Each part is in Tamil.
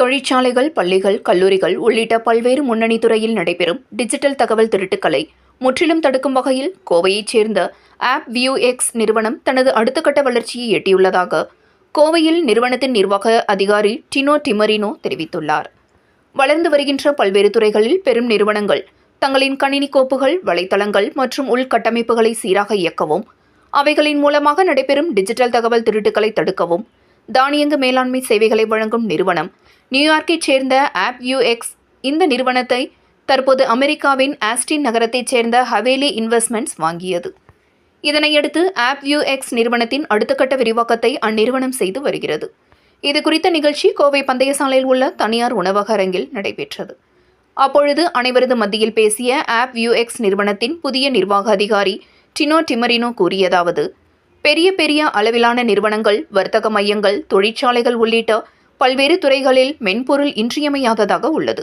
தொழிற்சாலைகள் பள்ளிகள் கல்லூரிகள் உள்ளிட்ட பல்வேறு முன்னணி துறையில் நடைபெறும் டிஜிட்டல் தகவல் திருட்டுக்களை முற்றிலும் தடுக்கும் வகையில் கோவையைச் சேர்ந்த ஆப் வியூ எக்ஸ் நிறுவனம் தனது அடுத்த கட்ட வளர்ச்சியை எட்டியுள்ளதாக கோவையில் நிறுவனத்தின் நிர்வாக அதிகாரி டினோ டிமரினோ தெரிவித்துள்ளார். வளர்ந்து வருகின்ற பல்வேறு துறைகளில் பெரும் நிறுவனங்கள் தங்களின் கணினி கோப்புகள் வலைத்தளங்கள் மற்றும் உள்கட்டமைப்புகளை சீராக இயக்கவும் அவைகளின் மூலமாக நடைபெறும் டிஜிட்டல் தகவல் திருட்டுக்களை தடுக்கவும் தானியங்கு மேலாண்மை சேவைகளை வழங்கும் நிறுவனம். நியூயார்க்கைச் சேர்ந்த ஆப் யூஎக்ஸ் இந்த நிறுவனத்தை தற்போது அமெரிக்காவின் ஆஸ்டின் நகரத்தைச் சேர்ந்த ஹவேலி இன்வெஸ்ட்மெண்ட்ஸ் வாங்கியது. இதனையடுத்து ஆப் யூஎக்ஸ் நிறுவனத்தின் அடுத்த கட்ட விரிவாக்கத்தை அந்நிறுவனம் செய்து வருகிறது. இது குறித்த நிகழ்ச்சி கோவை பந்தயசாலையில் உள்ள தனியார் உணவக அரங்கில் நடைபெற்றது. அப்பொழுது அனைவரது மத்தியில் பேசிய ஆப் யூஎக்ஸ் நிறுவனத்தின் புதிய நிர்வாக அதிகாரி டினோ டிமரினோ கூறியதாவது பெரிய பெரிய அளவிலான நிறுவனங்கள் வர்த்தக மையங்கள் தொழிற்சாலைகள் உள்ளிட்ட பல்வேறு துறைகளில் மென்பொருள் இன்றியமையாததாக உள்ளது.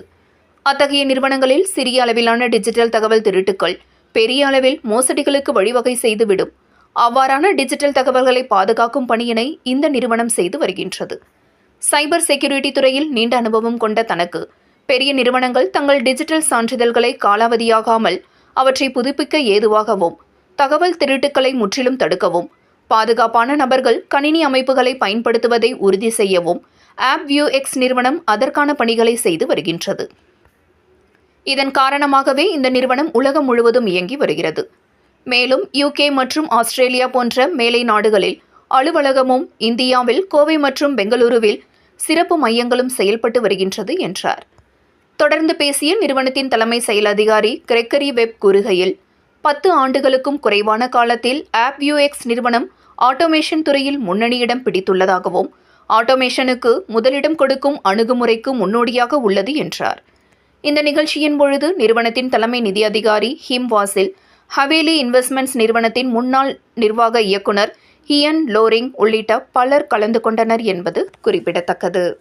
அத்தகைய நிறுவனங்களில் சிறிய அளவிலான டிஜிட்டல் தகவல் திருட்டுக்கள் பெரிய அளவில் மோசடிகளுக்கு வழிவகை செய்துவிடும். அவ்வாறான டிஜிட்டல் தகவல்களை பாதுகாக்கும் பணியினை இந்த நிறுவனம் செய்து வருகின்றது. சைபர் செக்யூரிட்டி துறையில் நீண்ட அனுபவம் கொண்ட தனக்கு பெரிய நிறுவனங்கள் தங்கள் டிஜிட்டல் சான்றிதழ்களை காலாவதியாகாமல் அவற்றை புதுப்பிக்க ஏதுவாகவும் தகவல் திருட்டுக்களை முற்றிலும் தடுக்கவும் பாதுகாப்பான நபர்கள் கணினி அமைப்புகளை பயன்படுத்துவதை உறுதி செய்யவும் ஆப் வியூ எக்ஸ் நிறுவனம் அதற்கான பணிகளை செய்து வருகின்றது. இதன் காரணமாகவே இந்த நிறுவனம் உலகம் முழுவதும் இயங்கி வருகிறது. மேலும் யூகே மற்றும் ஆஸ்திரேலியா போன்ற மேலை நாடுகளில் அலுவலகமும் இந்தியாவில் கோவை மற்றும் பெங்களூருவில் சிறப்பு மையங்களும் செயல்பட்டு வருகின்றது என்றார். தொடர்ந்து பேசிய நிறுவனத்தின் தலைமை செயல் அதிகாரி கிரெக்கரி வெப் கூறுகையில் பத்து ஆண்டுகளுக்கும் குறைவான காலத்தில் ஆப் யூஎக்ஸ் நிறுவனம் ஆட்டோமேஷன் துறையில் முன்னணியிடம் பிடித்துள்ளதாகவும் ஆட்டோமேஷனுக்கு முதலிடம் கொடுக்கும் அணுகுமுறைக்கு முன்னோடியாக உள்ளது என்றார். இந்த நிகழ்ச்சியின் பொழுது நிறுவனத்தின் தலைமை நிதி அதிகாரி ஹிம் வாசில் ஹவேலி இன்வெஸ்ட்மெண்ட்ஸ் நிறுவனத்தின் முன்னாள் நிர்வாக இயக்குனர் ஹியன் லோரிங் உள்ளிட்ட பலர் கலந்து கொண்டனர் என்பது குறிப்பிடத்தக்கது.